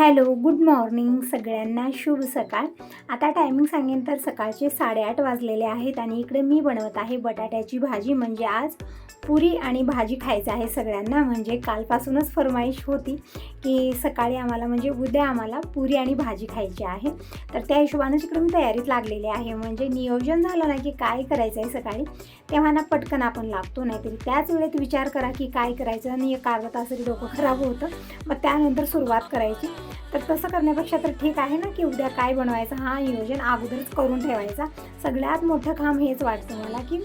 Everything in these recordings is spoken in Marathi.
हॅलो गुड मॉर्निंग सगळ्यांना. शुभ सकाळ. आता टायमिंग सांगेन तर सकाळचे साडेआठ वाजलेले आहेत आणि इकडे मी बनवत आहे बटाट्याची भाजी. म्हणजे आज पुरी आणि भाजी खायचं आहे सगळ्यांना. म्हणजे कालपासूनच फरमाईश होती की सकाळी आम्हाला म्हणजे उद्या आम्हाला पुरी आणि भाजी खायची आहे. तर त्या हिशोबानं इकडे मी तयारीत लागलेली आहे. म्हणजे नियोजन झालं ना की काय करायचं आहे सकाळी तेव्हा ना पटकन आपण लागतो. नाहीतरी त्याच वेळेत विचार करा की काय करायचं? आणि एक अर्धा तास डोकं खराब होतं. मग त्यानंतर सुरुवात करायची. तर तसं करण्यापेक्षा तर ठीक आहे ना की उद्या काय बनवायचं? हा नियोजन अगोदरच करून ठेवायचा. सगळ्यात मोठं काम हेच वाटतं मला की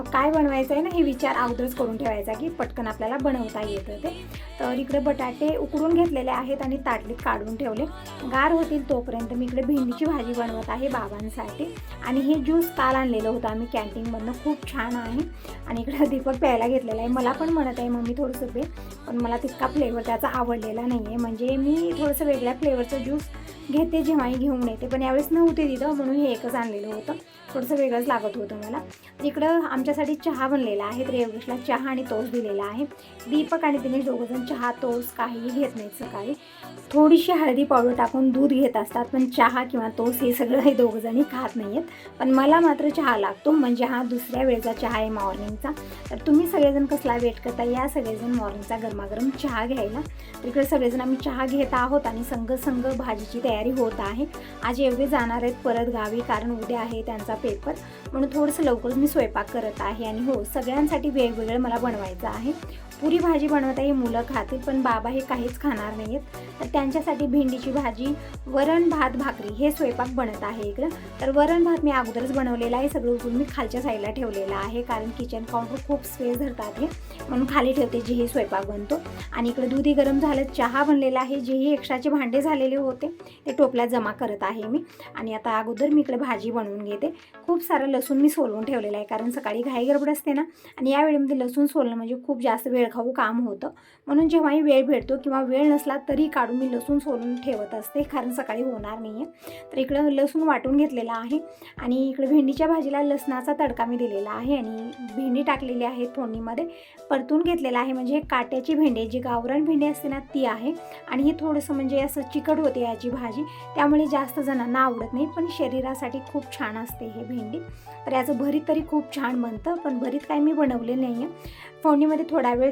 काय बनवायचं आहे ना हे विचार अगोदरच करून ठेवायचा की पटकन आपल्याला बनवता येतं ते. तर इकडे बटाटे उकडून घेतलेले आहेत आणि ताटलीत काढून ठेवले. गार होतील तोपर्यंत मी इकडे भेंडीची भाजी बनवत आहे बाबांसाठी. आणि हे ज्यूस काल आणलेलं होतं आम्ही कॅन्टीनमधनं. खूप छान आहे. आणि इकडे दीपक प्यायला घेतलेला आहे. मला पण म्हणत आहे मम्मी थोडंसं पे. पण मला तितका फ्लेवर त्याचा आवडलेला नाही आहे म्हणजे मी थोडंसं वेगळ्या फ्लेवरचं ज्यूस घेते जेव्हाही घेऊन येते पण यावेळेस नव्हते तिथं म्हणून हे एकच आणलेलं होतं. थोडंसं वेगळंच लागत होतं मला. इकडं आमच्यासाठी चहा बनलेला आहे तर चहा आणि तोस दिलेला आहे. दीपक आणि दिनेश दोघंजण चहा तोस काहीही घेत नाहीत सकाळी. थोडीशी हळदी पावडर टाकून दूध घेत असतात पण चहा किंवा तोस हे सगळं हे दोघंजणी खात नाही आहेत पण मला मात्र चहा लागतो म्हणजे हा दुसऱ्या वेळेचा चहा आहे मॉर्निंगचा. तर तुम्ही सगळेजण कसला वेट करता? या सगळेजण मॉर्निंगचा गरमागरम चहा घ्यायला. तिकडे सगळेजण आम्ही चहा घेत आहोत आणि संग संग भाजीची तयारी तयारी होत आहे. आज एवढे जाणार आहेत परत गावी कारण उद्या आहे त्यांचा पेपर म्हणून थोडंसं लवकर मी स्वयंपाक करत आहे आणि हो सगळ्यांसाठी वेगवेगळं मला बनवायचं आहे. पुरी भाजी बनवत आहे मुलं खातील पण बाबा हे काहीच खाणार नाही आहेत तर त्यांच्यासाठी भेंडीची भाजी वरण भात भाकरी हे स्वयंपाक बनत आहे इकडं. तर वरण भात मी अगोदरच बनवलेला आहे सगळं उचलून मी खालच्या साईडला ठेवलेलं आहे कारण किचन काउंटर खूप स्पेस धरतात हे. म्हणून खाली ठेवते जेही स्वयंपाक बनतो. आणि इकडे दुधी गरम झालं चहा बनलेला आहे जेही एक्स्ट्राचे भांडे झालेले होते ते टोपल्यात जमा करत आहे मी. आणि आता अगोदर मी इकडे भाजी बनवून घेते. खूप सारं लसूण मी सोलवून ठेवलेलं आहे कारण सकाळी घाई गडबड असते ना. आणि या वेळेमध्ये लसूण सोलणं म्हणजे खूप जास्त वेळ वेळखाऊ काम होतं. म्हणून जेव्हाही वेळ भेटतो किंवा वेळ नसला तरी काढून मी लसूण सोलून ठेवत असते. कारण सकाळी होणार नाही आहे तर इकडं लसूण वाटून घेतलेला आहे आणि इकडे भेंडीच्या भाजीला लसणाचा तडका मी दिलेला आहे आणि भेंडी टाकलेली आहे फोडणीमध्ये. परतून घेतलेला आहे. म्हणजे काट्याची भेंडी जी गावरान भेंडी असते ना ती आहे. आणि हे थोडंसं म्हणजे असं चिकट होते याची भाजी. त्यामुळे जास्त जणांना आवडत नाही. पण शरीरासाठी खूप छान असते हे भेंडी. तर याचं भरीत तरी खूप छान बनतं. पण भरीत काही मी बनवले नाही आहे फोडणीमध्ये थोडा वेळ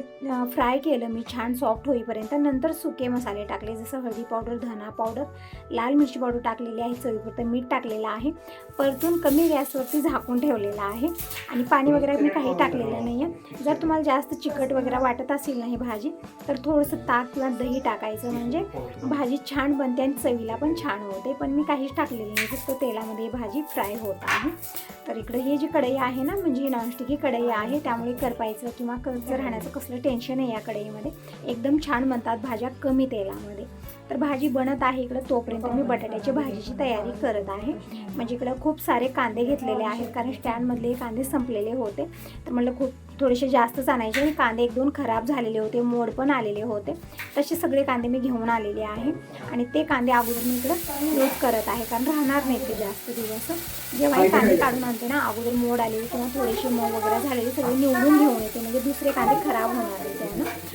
फ्राय केलं मी छान सॉफ्ट होईपर्यंत. नंतर सुके मसाले टाकले जसं हळदी पावडर धना पावडर लाल मिरची पावडर टाकलेली आहे चवीपुरतं मीठ टाकलेलं आहे. परतून कमी गॅसवरती झाकून ठेवलेलं आहे. आणि पाणी वगैरे मी काही टाकलेलं नाही आहे. जर तुम्हाला जास्त चिकट वगैरे वाटत असेल ना ही भाजी तर थोडंसं ताक किंवा दही टाकायचं म्हणजे भाजी छान बनते आणि चवीला पण छान होते. पण मी काहीच टाकलेलं नाही फक्त तेलामध्ये भाजी फ्राय होत आहे. तर इकडे ही जी कढई आहे ना म्हणजे ही नॉनस्टिक ही कढई आहे त्यामुळे करपायचं किंवा कर्ज राहण्याचं कसलं टेन्शन आहे या कढईमध्ये. एकदम छान बनतात भाज्या कमी तेलामध्ये. तर भाजी बनत आहे इकडं तोपर्यंत मी बटाट्याची भाजीची तयारी करत आहे. म्हणजे इकडं खूप सारे कांदे घेतलेले आहेत कारण स्टँडमधले कांदे संपलेले होते. तर म्हणलं खूप थोडेसे जास्तच आणायचे आणि कांदे एक दोन खराब झालेले होते मोड पण आलेले होते. तसे सगळे कांदे मी घेऊन आलेले आहे. आणि ते कांदे अगोदर मी इकडं यूज करत आहे. कारण राहणार नाही ते जास्त दिवस. जेव्हा हे कांदे काढून आणते ना अगोदर मोड आलेले किंवा थोडेसे मोड वगैरे झालेले सगळे निवडून घेऊन येते. म्हणजे दुसरे कांदे खराब होणार नाही त्यानं.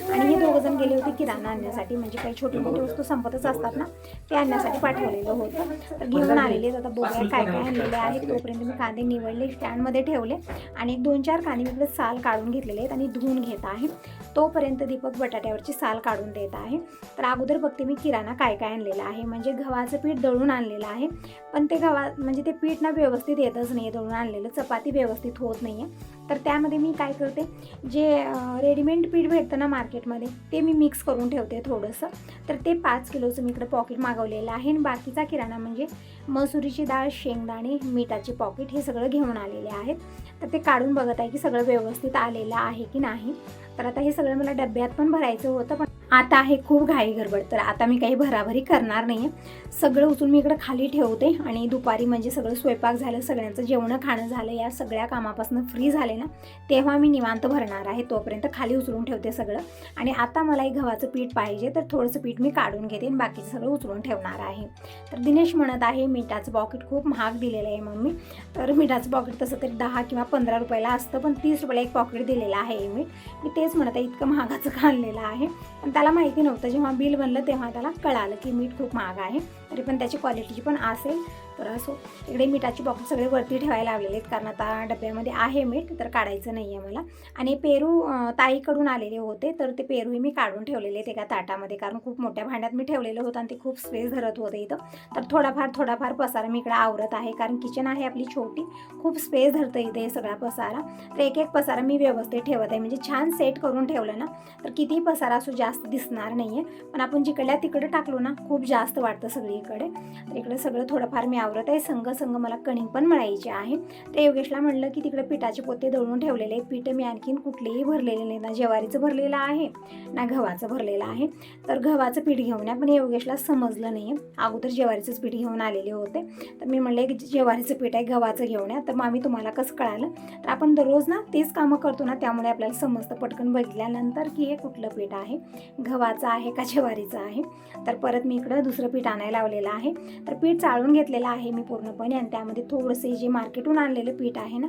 गेले होते किराणा आणण्यासाठी. म्हणजे काही छोटी मोठी वस्तू संपतच असतात ना ते आणण्यासाठी पाठवलेलं होतं. तर घेऊन आलेले आता बघूया काय काय आणलेले आहेत. तोपर्यंत मी कांदे निवडले स्टँडमध्ये ठेवले आणि दोन चार कांदे मी साल काढून घेतलेले आहेत आणि धुवून घेत आहे. तोपर्यंत दीपक बटाट्यावरची साल काढून देत आहे. तर अगोदर बघते मी किराणा काय काय आणलेला आहे. म्हणजे गव्हाचं पीठ दळून आणलेलं आहे. पण ते गव्हा म्हणजे ते पीठ ना व्यवस्थित येतच नाही दळून आणलेलं. चपाती व्यवस्थित होत नाही आहे तर त्यामध्ये मी काय करते जे रेडीमेड पीठ भेटतं ना मार्केटमध्ये ते मी मिक्स करून ठेवते थोडंसं. तर ते पाच किलोचं मी इकडे पॉकेट मागवलेलं आहे. आणि बाकीचा किराणा म्हणजे मसुरीची डाळ शेंगदाणे मिठाचे पॉकेट हे सगळं घेऊन आलेले आहेत. तर ते काढून बघत आहे की सगळं व्यवस्थित आलेलं आहे की नाही. तर आता हे सगळं मला डब्यात पण भरायचं होतं पण आता आहे खूप घाई गडबड तर आता मी काही भराभरी करणार नाही आहे सगळं उचलून मी इकडं खाली ठेवते आणि दुपारी म्हणजे सगळं स्वयंपाक झालं सगळ्यांचं जेवणं खाणं झालं या सगळ्या कामापासून फ्री झाले ना तेव्हा मी निवांत भरणार आहे. तोपर्यंत खाली उचलून ठेवते सगळं. आणि आता मला एक गव्हाचं पीठ पाहिजे तर थोडंसं पीठ मी काढून घेते आणि बाकीचं सगळं उचलून ठेवणार आहे. तर दिनेश म्हणत आहे मिठाचं पॉकेट खूप महाग दिलेलं आहे मम्मी. तर मिठाचं पॉकेट तसं तरी दहा किंवा पंधरा रुपयाला असतं पण तीस रुपयाला एक पॉकेट दिलेलं आहे मीठ मी तेच म्हणत आहे इतकं महागाचं खाल्लेलं आहे? पण त्याला माहिती नव्हतं. जेव्हा बिल बनलं तेव्हा त्याला कळालं की मीठ खूप महाग आहे. तरी पण त्याची क्वालिटीची पण असेल तर असो इकडे मिठाची बॉक्स सगळे वरती ठेवायला लावलेले आहेत कारण आता डब्यामध्ये आहे मीठ तर काढायचं नाही आहे मला. आणि पेरू ताईकडून आलेले होते तर ते पेरूही मी काढून ठेवलेले आहेत एका ताटामध्ये कारण खूप मोठ्या भांड्यात मी ठेवलेलं होतं आणि ते खूप स्पेस धरत होते इथं. तर थोडाफार थोडाफार पसारा मी इकडे आवरत आहे कारण किचन आहे आपली छोटी खूप स्पेस धरतं इथे हे सगळा पसारा. तर एक एक पसारा मी व्यवस्थित ठेवत आहे म्हणजे छान सेट करून ठेवलं ना तर कितीही पसारा असो जास्त दिसणार नाही आहे पण आपण जिकडल्या तिकडं टाकलो ना खूप जास्त वाटतं सगळीकडे. तर इकडे सगळं थोडंफार मी आवरत आहे. संघ संघ मला कणिक पण मळायची आहे. तर योगेशला म्हणलं की तिकडे पिठाचे पोते दळून ठेवलेले आहेत. पीठ मी आणखीन कुठलेही भरलेले नाही. ना ज्वारीचं भरलेलं आहे ना गव्हाचं भरलेलं आहे. तर गव्हाचं पीठ घेऊन या. पण योगेशला समजलं नाही. अगोदर ज्वारीचंच पीठ घेऊन आलेले होते. तर मी म्हणले की ज्वारीचं पीठ आहे गव्हाचं घेऊन या. तर मग आम्ही तुम्हाला कसं कळालं? तर आपण दररोज ना तेच कामं करतो ना त्यामुळे आपल्याला समजतं पटकन बघितल्यानंतर की हे कुठलं पीठ आहे? गव्हाचं आहे का ज्वारीचं आहे? तर परत मी इकडं दुसरं पीठ आणायला लावलेलं आहे. तर पीठ चाळून घेतलेलं आहे मी पूर्णपणे आणि त्यामध्ये थोडंसं जे मार्केटहून आणलेलं पीठ आहे ना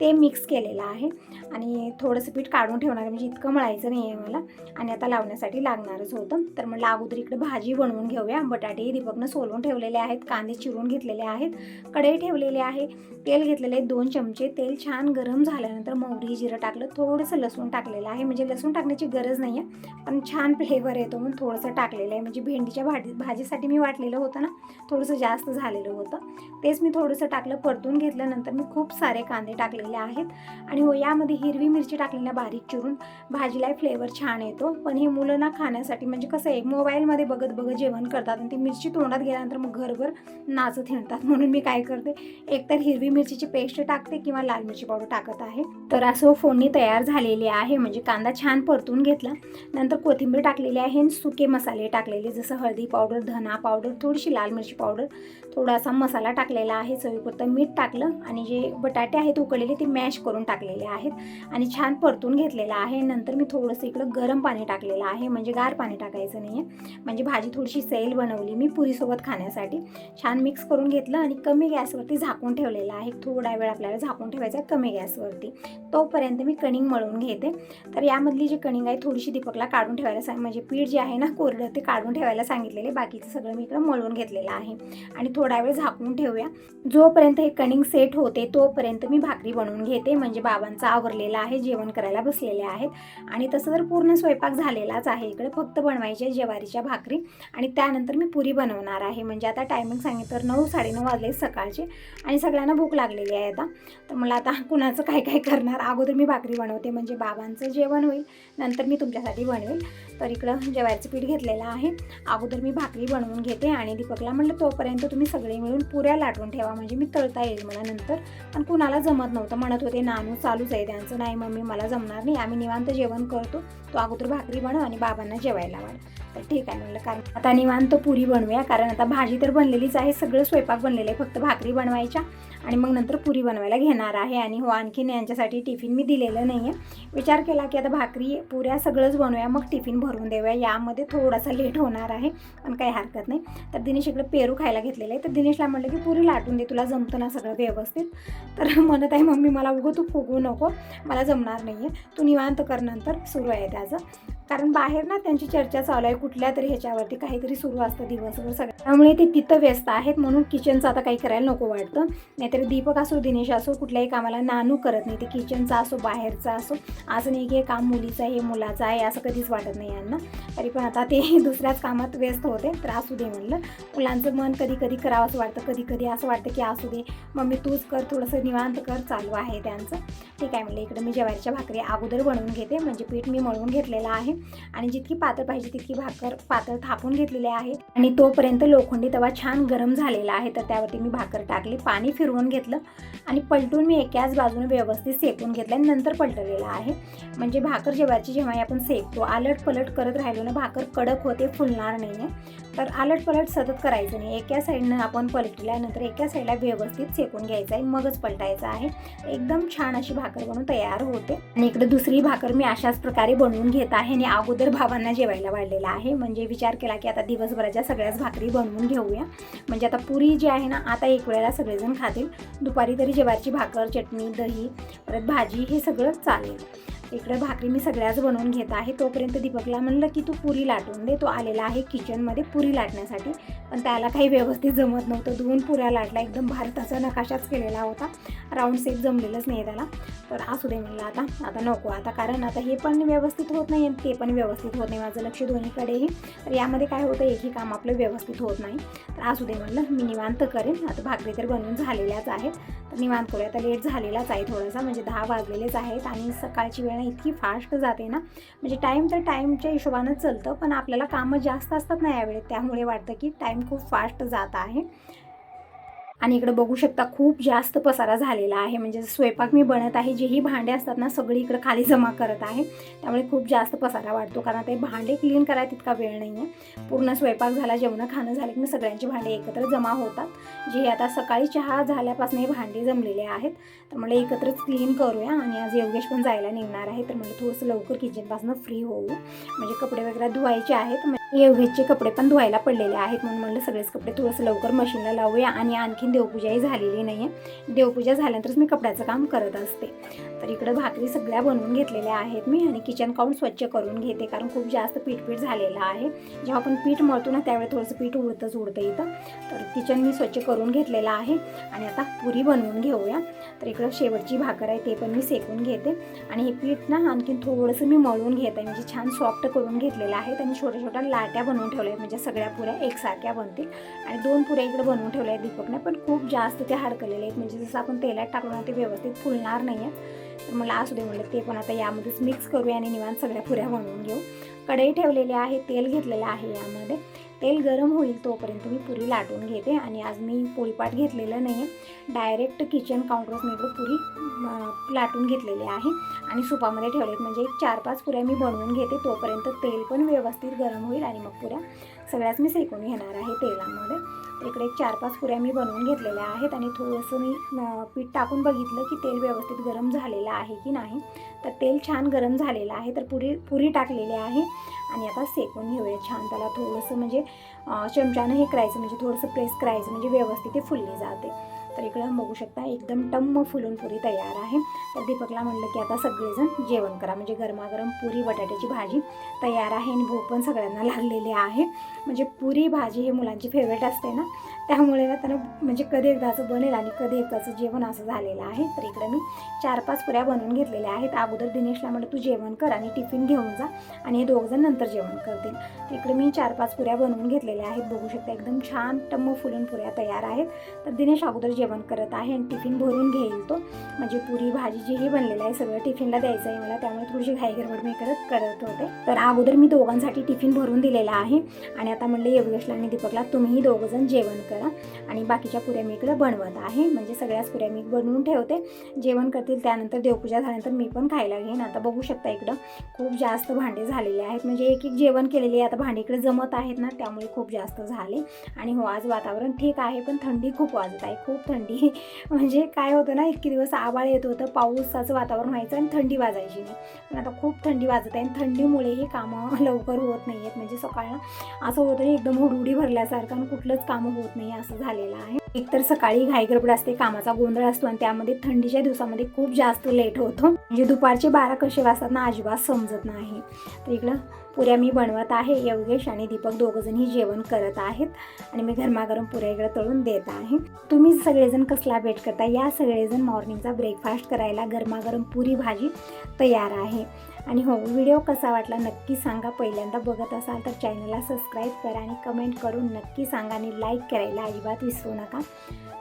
ते मिक्स केलेलं आहे. आणि थोडंसं पीठ काढून ठेवणार म्हणजे इतकं मळायचं नाही आहे मला. आणि आता लावण्यासाठी लागणारच होतं. तर म्हटलं अगोदर इकडे भाजी बनवून घेऊया. बटाटे दीपकनं सोलून ठेवलेले आहेत कांदे चिरून घेतलेले आहेत कढई ठेवलेली आहे तेल घेतलेले आहे दोन चमचे. तेल छान गरम झाल्यानंतर मोहरी जिरं टाकलं थोडंसं लसूण टाकलेलं आहे. म्हणजे लसूण टाकण्याची गरज नाही आहे पण छान फ्लेवर येतो म्हणून थोडंसं टाकलेलं आहे. म्हणजे भेंडीच्या भाजी भाजीसाठी मी वाटलेलं होतं ना थोडंसं जास्त झालेलं होतं. तेच मी थोडंसं टाकलं परतून घेतल्यानंतर मी खूप सारे कांदे टाकलेले आहेत. आणि हो यामध्ये हिरवी मिरची टाकलेल्या बारीक चिरून. भाजीला फ्लेवर छान येतो. पण हे मुलं ना खाण्यासाठी म्हणजे कसं आहे मोबाईलमध्ये बघत बघत जेवण करतात. आणि ती मिरची तोंडात गेल्यानंतर मग घरभर नाचत हिंडतात. म्हणून मी काय करते एकतर हिरवी मिरचीची पेस्ट टाकते किंवा लाल मिरची पावडर टाकत आहे. तर असं हो, फोडणी तयार झालेली आहे. म्हणजे कांदा छान परतून घेतला. नंतर कोथिंबीर टाकलेली आहे आणि सुके मसाले टाकलेले जसं हळदी पावडर धना पावडर थोडीशी लाल मिरची पावडर थोडासा मसाला टाकलेला आहे चवीपुरतं मीठ टाकलं आणि जे बटाटे आहेत उकडलेले ते मॅश करून टाकलेले आहेत आणि छान परतून घेतलेलं आहे. नंतर मी थोडंसं इकडं गरम पाणी टाकलेलं आहे म्हणजे गार पाणी टाकायचं नाही आहे म्हणजे भाजी थोडीशी सैल बनवली मी पुरीसोबत खाण्यासाठी. छान मिक्स करून घेतलं आणि कमी गॅसवरती झाकून ठेवलेलं आहे. थोडा वेळ आपल्याला झाकून ठेवायचा आहे कमी गॅसवरती. तोपर्यंत मी कणिंग मळून घेते. तर यामधली जी कणिंग आहे थोडीशी दीपकला काढून ठेवायला सांग म्हणजे पीठ जे आहे ना कोरडं ते काढून ठेवायला सांगितलेले. बाकीचं सगळं मी इकडं मळून घेतलेलं आहे. आणि थोडा वेळ झाकून ठेवूया. जोपर्यंत हे कणिंग सेट होते तोपर्यंत मी भाकरी बनवून घेते. म्हणजे बाबांचा आवरलेला आहे जेवण करायला बसलेले आहेत. आणि तसं तर पूर्ण स्वयंपाक झालेलाच आहे. इकडे फक्त बनवायचे ज्वारीच्या भाकरी. आणि त्यानंतर मी पुरी बनवणार आहे. म्हणजे आता टायमिंग सांगितलं तर नऊ साडेनऊ वाजले सकाळचे. आणि सगळ्यांना भूक लागलेली आहे आता. तर मला आता कुणाचं काय काय करणार? अगोदर मी भाकरी बनवते. म्हणजे बाबांचं जेवण होईल. नंतर मी तुमच्यासाठी बनवेल. तर इकडं ज्वारीचं पीठ घेतलेलं आहे. अगोदर मी भाकरी बनवून घेते. आणि दीपकला म्हटलं तोपर्यंत तुम्ही सगळे मिळून पुऱ्या लाटून ठेवा. म्हणजे मी तळता येईल मला नंतर. पण कुणाला जमत नव्हतं. म्हणत होते नानू चालूच आहे त्यांचं. नाही मम्मी मला जमणार नाही. आम्ही निवांत जेवण करतो. तो अगोदर भाकरी बनव आणि बाबांना जेवायला वाढ तर ठीक आहे म्हणलं कारण आता निवांत पुरी बनवूया. कारण आता भाजी तर बनलेलीच आहे सगळं स्वयंपाक बनलेलं आहे फक्त भाकरी बनवायच्या आणि मग नंतर पुरी बनवायला घेणार आहे. आणि हो आणखीन यांच्यासाठी टिफिन मी दिलेलं नाही आहे विचार केला की आता भाकरी पुऱ्या सगळंच बनवूया मग टिफिन भरून देऊया. यामध्ये थोडासा लेट होणार आहे पण काही हरकत नाही. तर दिनेश इकडे पेरू खायला घेतलेलं आहे. तर दिनेशला म्हटलं की पुरी लाटून दे तुला जमतं ना सगळं व्यवस्थित. तर म्हणत आहे मम्मी मला उगं तू फुगू नको मला जमणार नाही आहे तू निवांत कर नंतर सुरू आहे त्याचं. कारण बाहेर ना त्यांची चर्चा चालू आहे कुठल्या तरी ह्याच्यावरती काहीतरी सुरू असतं दिवसभर सगळं. त्यामुळे ते तिथं व्यस्त आहेत म्हणून किचनचं आता काही करायला नको वाटतं. नाहीतर दीपक असो दिनेश असो कुठल्याही कामाला नानू करत नाही. ते किचनचा असो बाहेरचा असो. असं नाही की हे काम मुलीचं आहे हे मुलाचं आहे असं कधीच वाटत नाही यांना. तरी पण आता ते दुसऱ्याच कामात व्यस्त होते. तर असू दे म्हणलं. मुलांचं मन कधी कधी करावं असं वाटतं. कधी कधी असं वाटतं की असू दे. मम्मी तूच कर थोडंसं निवांत कर चालू आहे त्यांचं. ठीक आहे म्हणलं. इकडं मी ज्वारीच्या भाकरी अगोदर बनवून घेते. म्हणजे पीठ मी मळून घेतलेलं आहे. आणि जितकी पातळ पाहिजे तितकी भाकरी भाकर पातळ थापून घेतलेले आहे आणि तोपर्यंत लोखंडी तवा छान गरम झालेला आहे. तर त्यावरती मी भाकर टाकली पाणी फिरवून घेतलं आणि पलटून मी एकाच बाजूने व्यवस्थित सेकून घेतलं आणि नंतर पलटलेलं आहे. म्हणजे भाकर जेवायची जेव्हा आपण सेकतो आलट पलट करत राहिलो ना भाकर कडक होते फुलणार नाही आहे तर आलट पलट सतत करायचं नाही. एका साईडनं आपण पलटल्यानंतर एका साईडला व्यवस्थित सेकून घ्यायचं आहे मगच पलटायचं आहे. एकदम छान अशी भाकर बनवून तयार होते. आणि इकडे दुसरी भाकर मी अशाच प्रकारे बनवून घेत आहे आणि अगोदर भावांना जेवायला वाढलेला आहे. म्हणजे विचार केला की आता दिवसभराच्या सगळ्याच भाकरी बनवून घेऊया. म्हणजे आता पुरी जी आहे ना आता एक वेळेला सगळेजण खातील. दुपारी तरी जेवारची भाकर चटणी दही परत भाजी हे सगळं चालेल. इकडे भाकरी मी सगळ्याच बनवून घेत आहे. तोपर्यंत दीपकला म्हणलं की तू पुरी लाटून दे. तो आलेला आहे किचनमध्ये पुरी लाटण्यासाठी. पण त्याला काही व्यवस्थित जमत नव्हतं. धुवून पुऱ्या लाटला एकदम भारताचा नकाशाच केलेला होता. राऊंड सेप जमलेलंच नाही त्याला. तर असू दे म्हणलं आता. आता नको आता. कारण आता हे पण व्यवस्थित होत नाही ते पण व्यवस्थित होत नाही. माझं लक्ष दोन्हीकडेही. तर यामध्ये काय होतं? एकही काम आपलं व्यवस्थित होत नाही. तर असू दे म्हणलं. मी निवांत करेन. आता भाकरी तर बनवून झालेल्याच आहेत. तर निवांत करूया. आता लेट झालेलाच आहे थोडासा. म्हणजे दहा वाजलेलेच आहेत. आणि सकाळची वेळ इतकी फास्ट जाते ना. म्हणजे टाईम तर टाईमच्या हिशोबानं चालतं पण आपल्याला कामं जास्त असतात ना यावेळेत त्यामुळे वाटतं की टाईम खूप फास्ट जात आहे. आणि इकडे बघू शकता खूप जास्त पसारा झालेला आहे. म्हणजे स्वयंपाक मी बनत आहे जे ही भांडे असतात ना सगळी इकडे खाली जमा करत आहे. त्यामुळे खूप जास्त पसारा वाढतो कारण ते भांडे क्लीन करायला तितका वेळ नाही आहे पूर्ण स्वयंपाक झाला जेवणं खाणं झालं की मग सगळ्यांची भांडे एकत्र जमा होतात. जे आता सकाळी चहा झाल्यापासून हे भांडे जमलेले आहेत. तर मला एकत्रच क्लीन करूया आणि आज योगेश पण जायला निघणार आहे. तर मला थोडंसं लवकर किचनपासून फ्री होऊ. म्हणजे कपडे वगैरे धुवायचे आहेत. एवढेचे कपडे पण धुवायला पडलेले आहेत म्हणून म्हणलं सगळेच कपडे थोडंसं लवकर मशीनला लावूया आणि आणखीन देवपूजाही झालेली नाही आहे देवपूजा झाल्यानंतरच मी कपड्याचं काम करत असते. तर इकडं भाकरी सगळ्या बनवून घेतलेल्या आहेत मी आणि किचन काउंट स्वच्छ करून घेते कारण खूप जास्त पीठपीठ झालेलं आहे. जेव्हा आपण पीठ मळतो ना त्यावेळी थोडंसं पीठ उडतंच उडतं इथं. तर किचन मी स्वच्छ करून घेतलेलं आहे आणि आता पुरी बनवून घेऊया. तर इकडं शेवटची भाकर आहे ते पण मी सेकून घेते आणि हे पीठ ना आणखीन थोडंसं मी मळून घेत. म्हणजे छान सॉफ्ट करून घेतलेलं आहे आणि छोट्या छोट्या लाट्या बनवून ठेवल्या आहेत. म्हणजे सगळ्या पुऱ्या एकसारख्या बनतील. आणि दोन पुऱ्या इकडे बनवून ठेवल्या आहेत दीपकने. पण खूप जास्त ते हडकलेले आहेत. म्हणजे जसं आपण तेलात टाकलो ना ते व्यवस्थित फुलणार नाही आहे तर मला असू दे म्हणलं ते पण आता यामध्येच मिक्स करूया आणि निवांत सगळ्या पुऱ्या बनवून घेऊ. कढई ठेवलेली आहे तेल घेतलेलं आहे यामध्ये. तेल गरम होईल तोपर्यंत मी पुरी लाटून घेते आणि आज मी पोळीपाट घेतलेलं नाही आहे. डायरेक्ट किचन काउंटरवर मी इकडं पुरी लाटून घेतलेली आहे. आणि सुपामध्ये ठेवले म्हणजे एक चार पाच पुऱ्या मी बनवून घेते. तोपर्यंत तेल पण व्यवस्थित गरम होईल आणि मग पुऱ्या सगळ्याच मी सेकून घेणार आहे तेलामध्ये. तर इकडे एक चार पाच पुऱ्या मी बनवून घेतलेल्या आहेत आणि थोडंसं मी पीठ टाकून बघितलं की तेल व्यवस्थित गरम झालेलं आहे की नाही. तर तेल छान गरम झालेलं आहे तर पुरी पुरी टाकलेली आहे आणि आता सेकून घेऊया छान. त्याला थोडंसं म्हणजे चमच्यानं हे करायचं म्हणजे थोडंसं प्रेस करायचं म्हणजे व्यवस्थित ते फुलली जाते. तर इकडं बघू शकता एकदम टम्म फुलून पुरी तयार आहे. तर दीपकला म्हणलं की आता सगळेजण जेवण करा. म्हणजे गरमागरम पुरी बटाट्याची भाजी तयार आहे आणि भूक पण सगळ्यांना लागलेली आहे. म्हणजे पुरी भाजी हे मुलांची फेवरेट असते ना. त्यामुळे ना त्यांना म्हणजे कधी एकदाचं बनेल आणि कधी एकदाचं जेवण असं झालेलं आहे. तर इकडं मी चार पाच पुऱ्या बनवून घेतलेल्या आहेत. अगोदर दिनेशला म्हणलं तू जेवण कर आणि टिफिन घेऊन जा आणि हे दोघजण नंतर जेवण करतील. तर इकडे मी चार पाच पुऱ्या बनवून घेतलेल्या आहेत. बघू शकता एकदम छान टम्म फुलून पुऱ्या तयार आहेत. तर दिनेश अगोदर जेवण करत आहे आणि टिफिन भरून घेईल तो. म्हणजे पुरी भाजी जी ही बनलेलं आहे सगळं टिफिनला द्यायचं आहे मला. त्यामुळे थोडीशी घाईगडबड मी करत करत होते. तर अगोदर मी दोघांसाठी टिफिन भरून दिलेला आहे. आणि आता म्हणलं योगेशला आणि दीपकला तुम्हीही दोघंजण जेवण कर. आणि बाकीच्या पुऱ्या मी इकडं बनवत आहे. म्हणजे सगळ्याच पुऱ्या मी बनवून ठेवते. जेवण करतील त्यानंतर देवपूजा झाल्यानंतर मी पण खायला घेईन. आता बघू शकता इकडं खूप जास्त भांडे झालेले आहेत. म्हणजे एक एक जेवण केलेले आता भांडे इकडे जमत आहेत ना त्यामुळे खूप जास्त झाले. आणि हो आज वातावरण ठीक आहे पण थंडी खूप वाजत आहे. खूप थंडी. म्हणजे काय होतं ना इतके दिवस आबाळ येत होतं पाऊसाचं वातावरण व्हायचं आणि थंडी वाजायची नाही. पण आता खूप थंडी वाजत आहे आणि थंडीमुळे हे कामं लवकर होत नाही आहेत म्हणजे सकाळला असं होतं एकदम हुडहुडी भरल्यासारखं आणि कुठलंच कामं होत नाही असं झालेलं आहे. एकतर सकाळी घाईगडबड असते कामाचा गोंधळ असतो आणि त्यामध्ये थंडीच्या दिवसामध्ये खूप जास्त लेट होतो. म्हणजे दुपारचे बारा कसे वाजतात ना अजिबात समजत नाही. तर इकडं पुऱ्या मी बनवत आहे योगेश आणि दीपक दोघंजणही जेवण करत आहेत आणि मी गरमागरम पुऱ्या इकडं तळून देत आहे. तुम्ही सगळेजण कसला भेट करता? या सगळेजण मॉर्निंगचा ब्रेकफास्ट करायला गरमागरम पुरी भाजी तयार आहे. आणि हो व्हिडिओ कसा वाटला नक्की सांगा. पहिल्यांदा बघत असाल तर चॅनलला सबस्क्राईब करा आणि कमेंट करून नक्की सांगा आणि लाईक करायला अजिबात विसरू नका.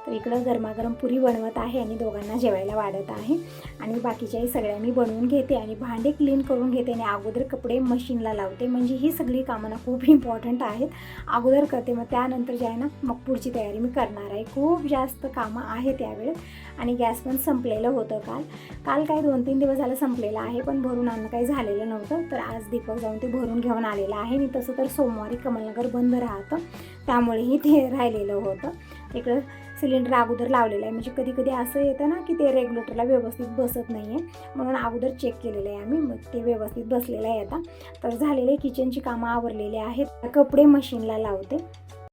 तर इकडं गरमागरम पुरी बनवत आहे आणि दोघांना जेवायला वाढत आहे. आणि बाकीच्याही सगळ्या मी बनवून घेते आणि भांडे क्लीन करून घेते आणि अगोदर कपडे मशीनला लावते. म्हणजे ही सगळी कामं ना खूप इम्पॉर्टंट आहेत. अगोदर करते मग त्यानंतर जे आहे ना मग पुढची तयारी मी करणार आहे. खूप जास्त कामं आहेत त्यावेळेस आणि गॅस पण संपलेलं होतं काल. काल काय दोन तीन दिवस झालं संपलेलं आहे पण भरून आणणं काही झालेलं नव्हतं तर आज दीपक जाऊन ते भरून घेऊन आलेलं आहे. आणि तसं तर सोमवारी कमलनगर बंद राहतं त्यामुळेही ते राहिलेलं होतं. इकडं सिलेंडर अगोदर लावलेलं आहे. म्हणजे कधी कधी असं येतं ना की ते रेग्युलेटरला व्यवस्थित बसत नाही आहे म्हणून अगोदर चेक केलेलं आहे आम्ही. मग ते व्यवस्थित बसलेलं आहे आता. तर झालेले किचनची कामं आवरलेली आहेत. कपडे मशीनला लावते.